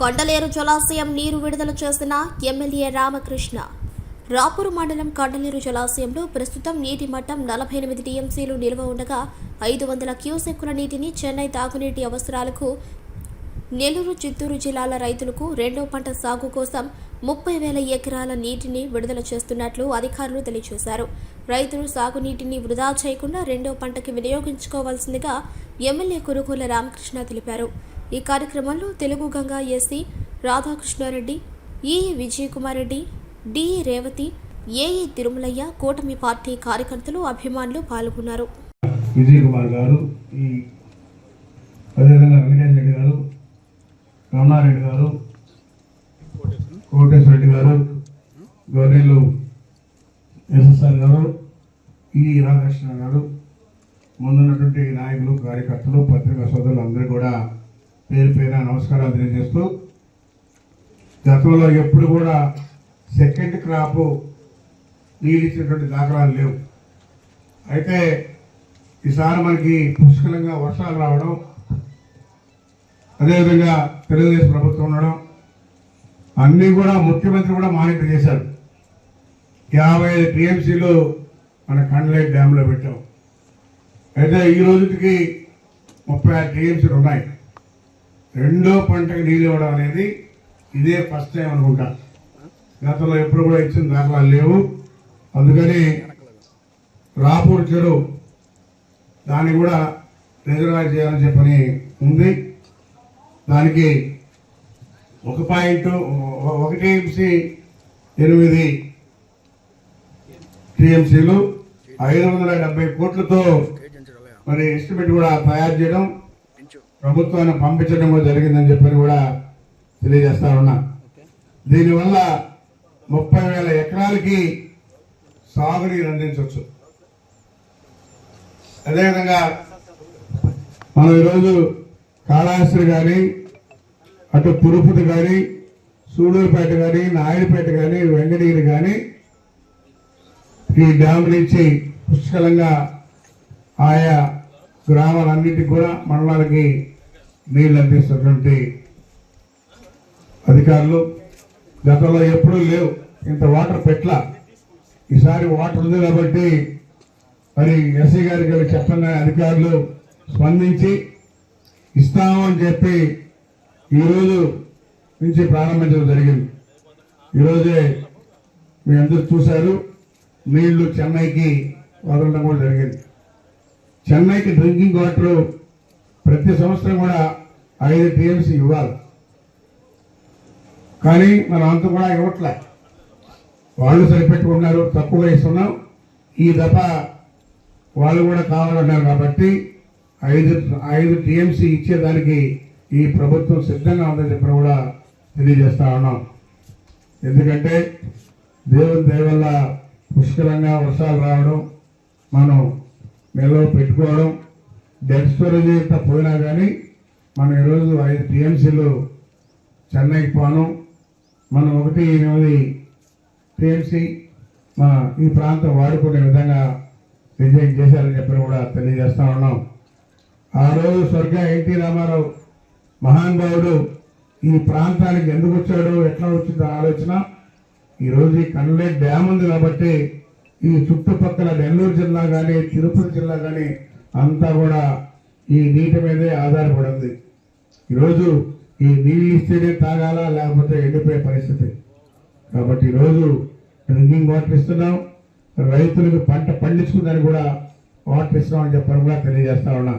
కొండలేరు జలాశయం నీరు విడుదల చేసిన ఎమ్మెల్యే రామకృష్ణ. రాపూరు మండలం కొండలేరు జలాశయంలో ప్రస్తుతం నీటి మట్టం నలభై ఎనిమిది టీఎంసీలు నిల్వ ఉండగా ఐదు వందల క్యూసెక్కుల నీటిని చెన్నై తాగునీటి అవసరాలకు నెల్లూరు చిత్తూరు జిల్లాల రైతులకు రెండో పంట సాగు కోసం ముప్పై వేల ఎకరాల నీటిని విడుదల చేస్తున్నట్లు అధికారులు తెలియజేశారు. రైతులు సాగునీటిని వృధా చేయకుండా రెండో పంటకి వినియోగించుకోవాల్సిందిగా ఎమ్మెల్యే కురుకుల రామకృష్ణ తెలిపారు. ఈ కార్యక్రమంలో Telugu Ganga SE Radhakrishna Reddy EE Vijayakumar Reddy DE Revathi AE Tirumalaiah కూటమి పార్టీ కార్యకర్తలు అభిమానులు పాల్గొన్నారు. విజయ్ కుమార్ గారు ఈ అదేవిధంగా వెంకటేష్ రెడ్డి గారు రమణారెడ్డి గారు కోటేశ్వర రెడ్డి గారు గౌరీలు ఎస్ఎస్ఆర్ గారు ఈ రాధాకృష్ణ గారు ముందున్నటువంటి నాయకులు కార్యకర్తలు పత్రికా సోదరులు అందరూ కూడా పేరు పేరున నమస్కారాలు తెలియజేస్తూ గతంలో ఎప్పుడు కూడా సెకండ్ క్రాప్ నీళ్ళు ఇచ్చినటువంటి దాఖలాలు లేవు. అయితే ఈసారి మనకి పుష్కలంగా వర్షాలు రావడం అదేవిధంగా తెలుగుదేశం ప్రభుత్వం ఉండడం అన్నీ కూడా ముఖ్యమంత్రి కూడా మానిటర్ చేశారు. యాభై ఐదు టీఎంసీలు మన కండ్లైట్ డ్యాంలో పెట్టాం. అయితే ఈ రోజుకి ముప్పై ఆరు టీఎంసీలు ఉన్నాయి. రెండో పంటకు నీళ్ళు ఇవ్వడం అనేది ఇదే ఫస్ట్ టైం అనుకుంటా. గతంలో ఎప్పుడు కూడా ఇచ్చిన దాఖలాలు లేవు. అందుకని రాపూర్ చెరువు దాన్ని కూడా రిజర్వాయర్ చేయాలని చెప్పని ఉంది. దానికి ఒక పాయింట్ ఒకటి టీఎంసీ ఎనిమిది టీఎంసీలు ఐదు వందల డెబ్బై కోట్లతో మరి ఎస్టిమేట్ కూడా తయారు చేయడం ప్రభుత్వాన్ని పంపించడం కూడా జరిగిందని చెప్పని కూడా తెలియజేస్తా ఉన్నా. దీనివల్ల ముప్పై వేల ఎకరాలకి సాగునీరు అందించవచ్చు. అదేవిధంగా మనం ఈరోజు కాళహస్తి కానీ అటు తిరుపతి కానీ సూడూరుపేట కానీ నాయుడుపేట కానీ వెంకటగిరి కానీ ఈ డ్యామ్ నుంచి పుష్కలంగా ఆయా గ్రామాలన్నిటికీ కూడా మండలాలకి నీళ్ళు అందిస్తున్నటువంటి అధికారులు. గతంలో ఎప్పుడూ లేవు. ఇంత వాటర్ పెట్ల ఈసారి వాటర్ ఉంది కాబట్టి మరి ఎస్ఐ గారికి చెప్పిన అధికారులు స్పందించి ఇస్తామని చెప్పి ఈరోజు నుంచి ప్రారంభించడం జరిగింది. ఈరోజే మీ అందరు చూశారు. నీళ్ళు చెన్నైకి వదలడం కూడా జరిగింది. చెన్నైకి డ్రింకింగ్ వాటర్ ప్రతి సంవత్సరం కూడా ఐదు టీఎంసీ ఇవ్వాలి. కానీ మనం అంత కూడా ఇవ్వట్లే. వాళ్ళు సరిపెట్టుకున్నారు తక్కువగా ఇస్తున్నాం ఈ దఫ వాళ్ళు కూడా కావాలన్నారు కాబట్టి ఐదు ఐదు టీఎంసీ ఇచ్చేదానికి ఈ ప్రభుత్వం సిద్ధంగా ఉందని చెప్పి కూడా తెలియజేస్తా ఉన్నాం. ఎందుకంటే దేవుని దేవల్ల పుష్కలంగా వర్షాలు రావడం మనం నిల్వ పెట్టుకోవడం డెడ్ పోయినా కానీ మనం ఈరోజు ఐదు టీఎంసీలు చెన్నైకి పోను. మనం ఒకటి ఎనిమిది టీఎంసీ మన ఈ ప్రాంతం వాడుకునే విధంగా డిజైన్ చేశారని చెప్పి కూడా తెలియజేస్తా ఉన్నాం. ఆ రోజు స్వర్గ ఎన్టీ రామారావు మహానుభావుడు ఈ ప్రాంతానికి ఎందుకు వచ్చాడో ఎట్లా వచ్చిందో ఆలోచన ఈరోజు ఈ కన్నడే డ్యామ్ ఉంది కాబట్టి ఈ చుట్టుపక్కల నెల్లూరు జిల్లా కానీ తిరుపతి జిల్లా కానీ అంతా కూడా ఈ నీటి మీదే ఆధారపడి ఉంది ఈరోజు ఈ నీళ్ళు ఇస్తేనే తాగాలా లేకపోతే ఎండిపోయే పరిస్థితి. కాబట్టి ఈరోజు డ్రింకింగ్ వాటర్ ఇస్తున్నాం. రైతులకు పంట పండించుకుందని కూడా వాటర్ ఇస్తున్నామని చెప్పని కూడా తెలియజేస్తా ఉన్నా.